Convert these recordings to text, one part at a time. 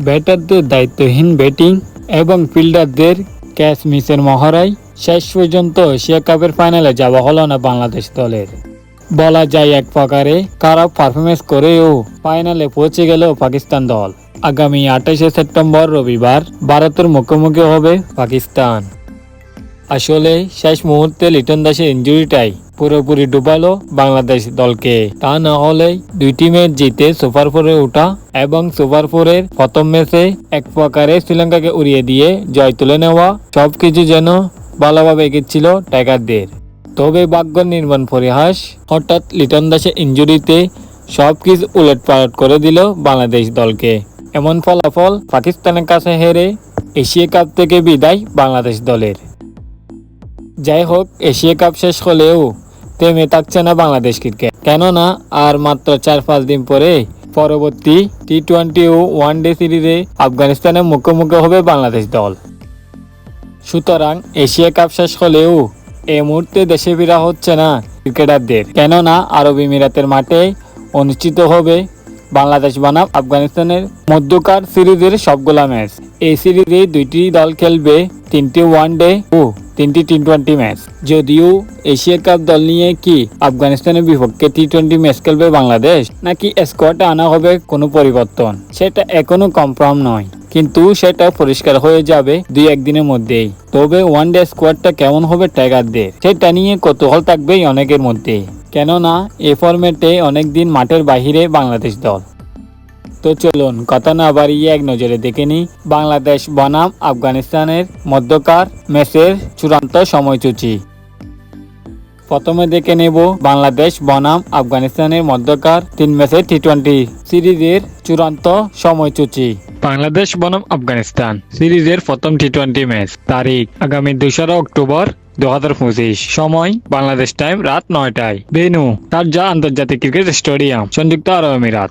ব্যাটারদের দায়িত্বহীন ব্যাটিং এবং ফিল্ডারদের ক্যাচ মিসের মহড়ায় শেষ পর্যন্ত এশিয়া কাপের ফাইনালে যাওয়া হলো না বাংলাদেশ দলের। বলা যায় এক প্রকারে খারাপ পারফরমেন্স করেও ফাইনালে পৌঁছে গেল পাকিস্তান দল। আগামী আঠাশে সেপ্টেম্বর রবিবার ভারতের মুখোমুখি হবে পাকিস্তান। আসলে শেষ মুহূর্তে লিটন দাসের ইঞ্জুরিটাই পুরোপুরি ডুবালো বাংলাদেশ দলকে। তা না হলে দুইটি ম্যাচ জিতে সুপার ফোরে ওঠা এবং সুপার ফোরের প্রথম ম্যাচে এক প্রকারে শ্রীলঙ্কাকে উড়িয়ে দিয়ে জয় তুলে নেওয়া সবকিছু যেন ভালোভাবে এগেছিল টাইগারদের। তবে ভাগ্য নির্মাণ পরিহাস, হঠাৎ লিটন দাসের ইঞ্জুরিতে সবকিছু উলট পালট করে দিল বাংলাদেশ দলকে। এমন ফলাফল পাকিস্তানের কাছে হেরে এশিয়া কাপ থেকে বিদায় বাংলাদেশ দলের। যাই হোক, এশিয়া কাপ শেষ হলেও থেমে থাকছে না বাংলাদেশ ক্রিকেট কেননা আর মাত্র চার, পাঁচ দিন পরে পরবর্তী টি টোয়েন্টি ও ওয়ান ডে সিরিজে আফগানিস্তানের মুখোমুখি হবে বাংলাদেশ দল। সুতরাং এশিয়া কাপ শেষ হলেও এ মুহূর্তে দেশে ফেরা হচ্ছে না ক্রিকেটারদের কেননা আরব আমিরাতের মাঠে অনুষ্ঠিত হবে বাংলাদেশ বনাম আফগানিস্তানের মধ্যকার সিরিজের সবগুলা ম্যাচ। এই সিরিজে দুইটি দল খেলবে, তিনটি ওয়ান ডে ও তিনটি টি টোয়েন্টি ম্যাচ যদিও এশিয়া কাপ দল নিয়ে কি আফগানিস্তানের বিপক্ষে টি টোয়েন্টি ম্যাচ খেলবে বাংলাদেশ, নাকি স্কোয়াডে আনা হবে কোনো পরিবর্তন, সেটা এখনও কনফার্ম নয়। কিন্তু সেটা পরিষ্কার হয়ে যাবে দুই একদিনের মধ্যেই। তবে ওয়ান ডে স্কোয়াডটা কেমন হবে টাইগারদের সেটা নিয়ে কৌতূহল থাকবেই অনেকের মধ্যে। কেননা, এ ফর্ম্যাটে অনেক দিন মাঠের বাহিরে বাংলাদেশ দল। তো চলুন, কথা না বাড়িয়ে এক নজরে দেখে নিই বাংলাদেশ বনাম আফগানিস্তানের মধ্যকার ম্যাচের চূড়ান্ত সময়সূচি। প্রথমে দেখে নেব বাংলাদেশ বনাম আফগানিস্তানের মধ্যকার তিন ম্যাচের টি টোয়েন্টি সিরিজের চূড়ান্ত সময়সূচি। বাংলাদেশ বনাম আফগানিস্তান সিরিজের প্রথম টি টোয়েন্টি ম্যাচ। তারিখ আগামী দোসরা অক্টোবর দু হাজার পঁচিশ। সময় বাংলাদেশ টাইম রাত নয়টায়। ভেনু শারজা আন্তর্জাতিক ক্রিকেট স্টেডিয়াম সংযুক্ত আরব আমিরাত।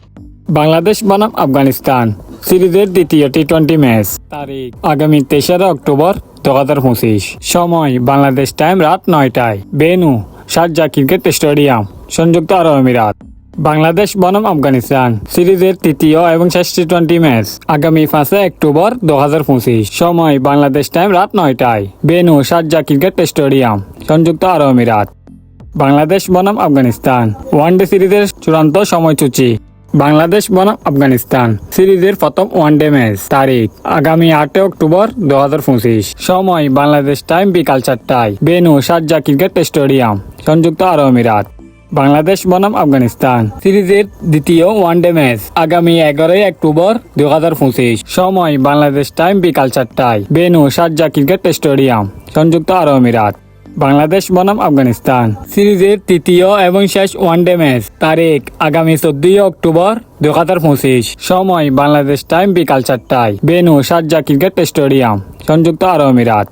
বাংলাদেশ বনাম আফগানিস্তান সিরিজের দ্বিতীয় টি টোয়েন্টি ম্যাচ। তারিখ আগামী তেসরা অক্টোবর হাজার পঁচিশ সময়, বাংলাদেশ টাইম রাত নয়টায়। বেনু শারজা ক্রিকেট স্টেডিয়াম সংযুক্ত আরব আমিরাত। বাংলাদেশ বনাম আফগানিস্তান সিরিজের তৃতীয় এবং শেষ টি টোয়েন্টি ম্যাচ আগামী পাঁচে অক্টোবর দু হাজার পঁচিশ সময়, বাংলাদেশ টাইম রাত নয়টায়। বেনু শারজা ক্রিকেট স্টেডিয়াম সংযুক্ত আরব আমিরাত। বাংলাদেশ বনাম আফগানিস্তান ওয়ানডে সিরিজের চূড়ান্ত সময়সূচি। বাংলাদেশ বনাম আফগানিস্তান। সিরিজের প্রথম ওয়ানডে ম্যাচ তারিখ, আগামী আটই অক্টোবর দু হাজার পঁচিশ। সময়, বাংলাদেশ টাইম বিকাল চারটায়। বেনু শারজা ক্রিকেট স্টেডিয়াম, সংযুক্ত আরব আমিরাত। বাংলাদেশ বনাম আফগানিস্তান। সিরিজের দ্বিতীয় ওয়ানডে ম্যাচ আগামী এগারোই অক্টোবর দু হাজার পঁচিশ। সময়, বাংলাদেশ টাইম বিকাল চারটায়। বেনু শারজা ক্রিকেট স্টেডিয়াম, সংযুক্ত আরব আমিরাত। বাংলাদেশ বনাম আফগানিস্তান। সিরিজের তৃতীয় এবং শেষ ওয়ানডে ম্যাচ। তারিখ, আগামী চোদ্দই অক্টোবর দু হাজার পঁচিশ। সময়, বাংলাদেশ টাইম বিকাল চারটায়। বেনু সাজ্জা ক্রিকেট স্টেডিয়াম। সংযুক্ত আরব আমিরাত।